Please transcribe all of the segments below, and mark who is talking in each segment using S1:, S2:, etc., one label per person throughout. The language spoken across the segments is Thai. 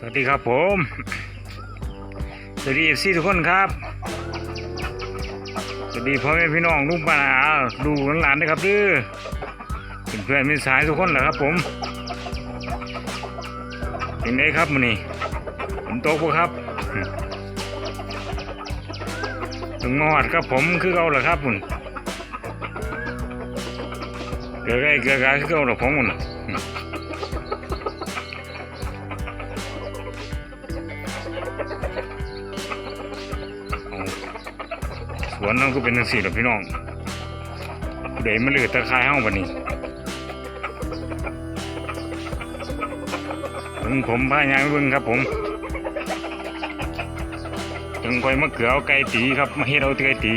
S1: สวัสดีครับผม สวัสดีเอฟซีทุกคนครับ สวัสดีพ่อแม่พี่น้องลูกบ้านอาดูหลานๆนะครับเด้อเป็นเพื่อนเป็นสายทุกคนแหละครับผมเป็นไงครับมื้อนี้ผมโตกบ่ครับถึงมอดครับผมคือเก่าแหละครับคุณเกลือไก่เกลือกาคือเก่าแหละผมคุณ วนนั่นก็เป็นจังสี่หรอพี่น้องเดี๋ยวมาเหลือตะคายห้องวันนี้ถึงผมพายางเบิ่งครับผมถึงคอยมะเขือเอาไก่ตีครับมาเฮ็ดเอาไก่ตี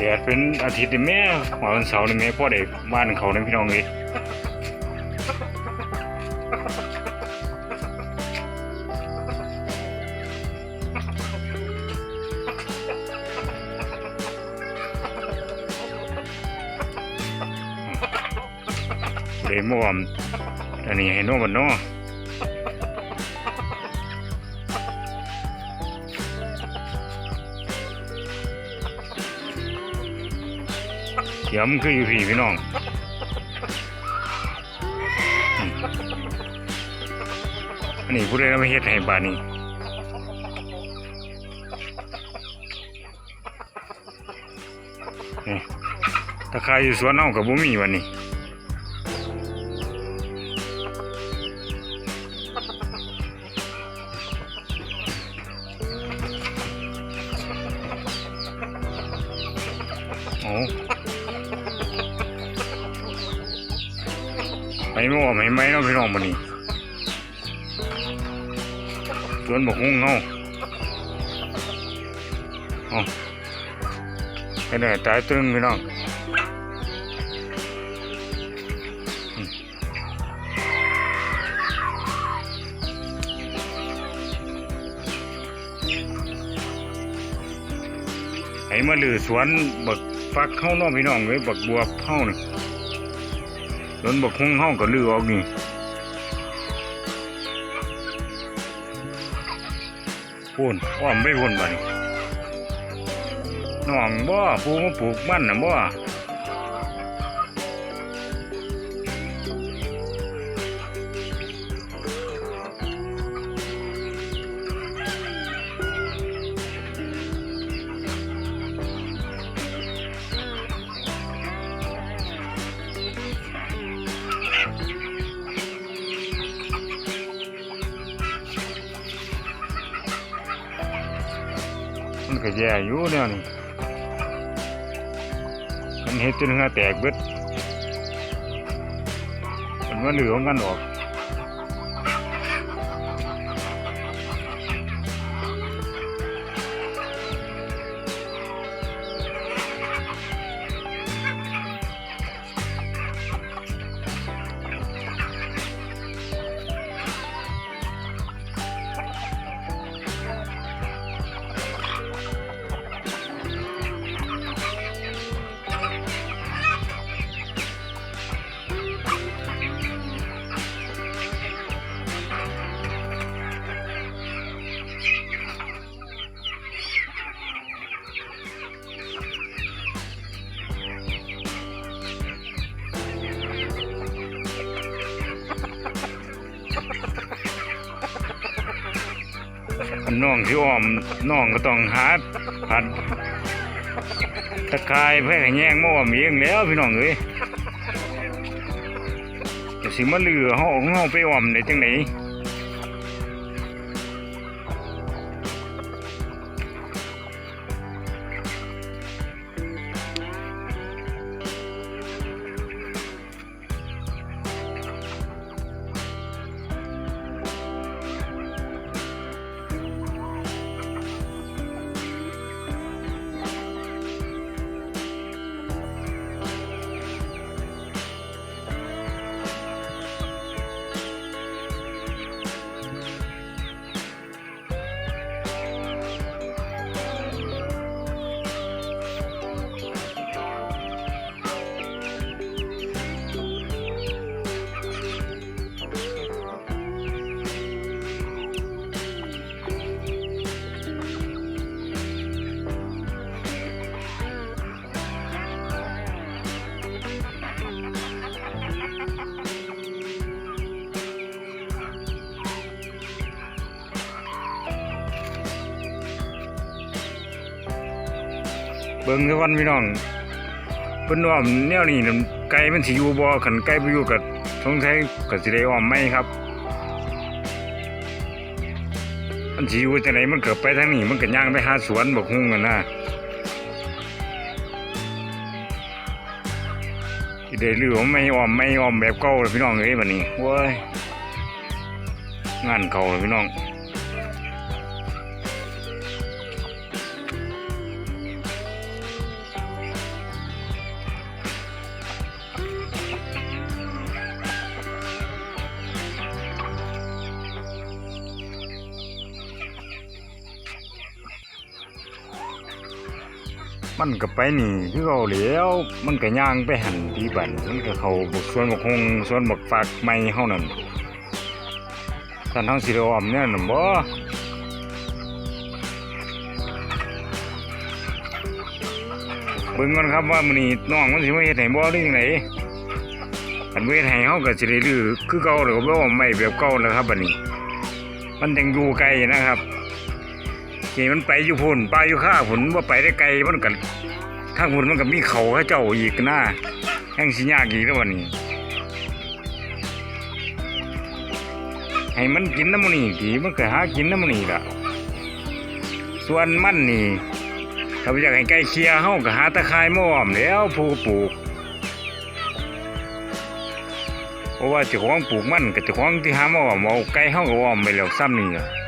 S1: แดดเป็นอาทิตย์นี่แม่วันเสาร์นี่แม่พ่อได้บ้านเขาเนี่ยพี่น้องเลยเดมอมอันนี้ให้โน้บันเนาะ ยวมันคืออยู่พี่พี่น้องอันนี้ผู้ใดเอามาเฮ็ดให้บ้านนี้ตะไคร้อยู่สวนเอากับบ่มีวันนี้ ไปไม่ว่าไม่ไหมเนาะพี่น้องมันนี่สวนบกฮุ้งเนาะอ๋อแค่ไหนตายตึงพี่น้องไอ้มาลือสวนบักฟักเข้าเนาะพี่น้องเลยบักบัวเข้านี่ รถบกคงห้องก็ลือออกนี่พูนอ้อมไปพูนบ่นี่น้องบ่ปูมาปลูกมันนะบ่ มันก็แย่อยู่แนวนี่มันเห็ดจนเหงาแตกเบิดมันว่าเหลือของกันออก น้องที่อ้อมน้องก็ต้องหาผัดตะไคร้เพื่อให้แย่งมาอ้อมเองแล้วพี่น้องเอ้ยสิมาเหลือเฮาของเฮาไปอ้อมได้จังไหน ดบิ่งซะก่อนพี่น้องเพิ่นอ้อมแนวนี้น่ะไก่มันสิอยู่บ่คันไก่บ่อยู่ก็สงสัยก็สิได้อ้อมไหมครับมันสิอยู่จังไดมันเก็ไปทางนี้มันก็ย่างไปหาสวนบักฮุ่งกันนะสิได้ลือว่าไม่อ้อมไม่อ้อมแบบเก่าพี่น้องเอ้ยบัดนี้โว้ยงานเก่าพี่น้อง มันก็ไปนี่คือเขาแหล้วมันก็ย่างไปหันที่บันมันก็เขาบกสวนบกฮงส่วนบกฝากไม้เฮานั่นท่านเฮาสิได้อ้อมเนี่ยน่ะบ่เบิ่งก่อนครับว่ามื้อนี้น้องมันสิมาเฮ็ดให้บ่หรือจังไดอันบ่เฮ็ดให้เฮาก็สิได้ลื้อคือเก่าแล้วก็บ่อ้อมไม้แบบเก่าแล้วครับบัดนี้ มันยังอยู่ไกลนะครับ ที่มันไปอยู่พุ่นปอยู่ข้าพุ่นว่าไปได้ไกลมันกันข้างพุ่นมันก็มีเขาเขาเจ้าอีกหนะแห่งสิยากอีกแล้ววันนี้ ให้มันกินน้ำมันนี่ทีมันก็หากินน้ำมันนี่ละส่วนมันนี่ถ้าอยากให้ไก่เคียเฮาก็หาตะไคร้มาอ้อมแล้วผู้ปลูกเพราะว่าจ้าของปลูกมันกับจ้าของที่หามาอ้อมเอาไก่เฮาก็อ้อมไปแล้วซ้ำนี่ล่ะ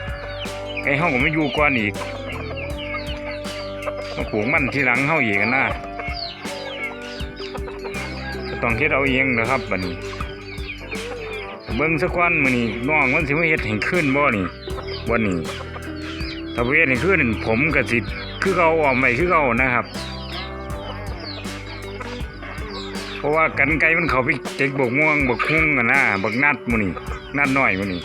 S1: ไอ้ห้องก็ไม่อยู่ก่อนอีกมาปลูกมันที่หลังเฮาอีกกันนะต้องเฮ็ดเอาเองนะครับบัดนี้ เบิ่งสักวันมื้อนี้น้องมันสิมาเฮ็ดให้ขึ้นบ่นี่วันนี้ถ้าเฮ็ดให้ขึ้นผมก็สิคือเก่าออกไปคือเก่านะครับ เพราะว่ากันไกลมันเขาไปเจ็กบกม่วงบกคุ้งกันนะบกนัดมื้อนี้นัดน้อยมื้อนี้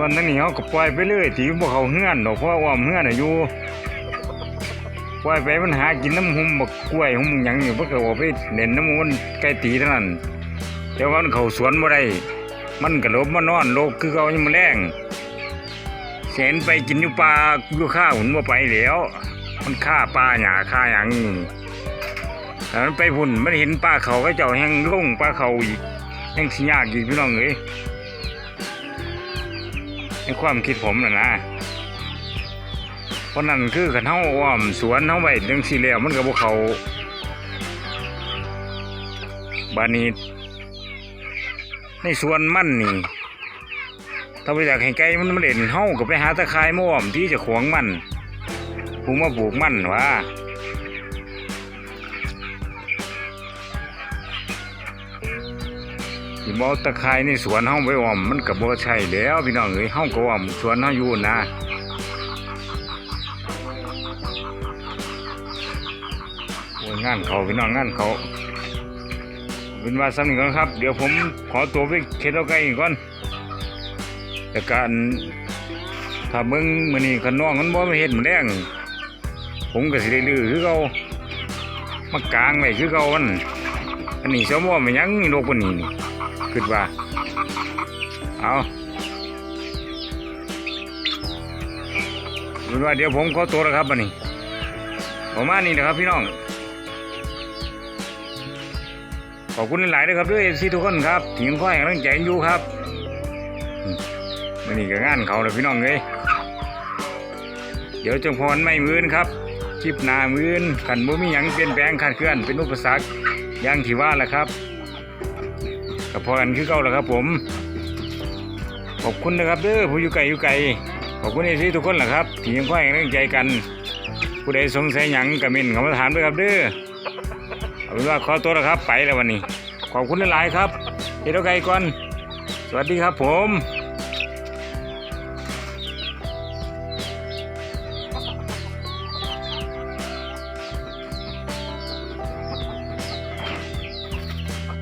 S1: ส่วนนั้นนี่เขาก็ปล่อยไปเรื่อยที่พวกเขาเฮือนดอกเพราะว่าอ้อมเฮือนอยู่ปล่อยไปมันหากินน้ำหุ่มบักกล้วยหุ่มหยังอยู่เพื่อเอาไปเล่นน้ำมันไก่ตีเท่านั้นแต่ว่ามันเขาสวนบ่ได้มันก็หลบมานอนโลกคือเขายังมาแรงเสนไปกินอยู่ปลาอยู่ข้าวหุ่นบ่ไปแล้ว มันฆ่าปลาหยาฆ่าหยังนี่แต่มันไปพุ่นมันเห็นปลาเขาก็เจ้าแห้งลงปลาเขาอีกแห้งสิยากอีกพี่น้องเอ้ย ในความคิดผมนะนะเพราะนั่นคือขันเฮาอ้อมสวนเฮาไว้จังซี่แล้วมันก็บ่เขาบานีในสวนมันนี่ ถ้าไปอยากให้ไก่มันมาเล่นเฮาก็ไปหาตะไคร้มาอ้อมที่จะขวงมันผู้มาปลูกมันว่า สิบ่เอตะไคร้ในสวนเฮาไปอ้อมมันก็บ่ใช่แล้วพี่น้องเอ้ยเฮาก็อ้อมสวนเฮาอยู่นะโอ้ยงานเขาพี่น้องงานเขาเป็นว่าสำนึกก่อนครับ เดี๋ยวผมขอตัวไปเค็ดเอาไก่ก่อนแต่การถ้าเบิ่งมื้อนี้คันน้องมันบ่มาเฮ็ดมื้อแรงผมก็สิได้ลือคือเก่ามากางไว้คือเก่ามัน อันนี้สมว่ามันยังโลกปานนี้นี่คิดว่า เอาเป็นว่าเดี๋ยวผมขอตัวแล้วครับบันนี้ประมาณนี้นะครับพี่น้อง ขอบคุณหลายๆเลยครับด้วยเอซีทุกคนครับที่ยังคอยให้กำลังใจอยู่ครับมวันนี้ก็งานเขาเลยพี่น้องเลยเดี๋ยวจงพรไม่มือนครับคลิปหนามือนขันบ่มีหยังเปลี่ยนแปลงขาดเคลื่อนเป็นอุปสรรค ย่างที่ว่าแหละครับกับพอกันคือเก่าแล้วครับ ผม ขอบคุณนะครับเด้อผู้อยู่ไกลอยู่ไกลขอบคุณเอซีทุกคนแหละครับที่ยังคอยให้กำลังใจกัน ผู้ใดสงสัยหยังกระมินเขามาถามด้วยครับเด้อเอาเป็นว่าขอตัวแล้วครับ ไปแล้ววันนี้ ขอบคุณหลายๆครับเฮ็ดเอาไกลก่อน สวัสดีครับผม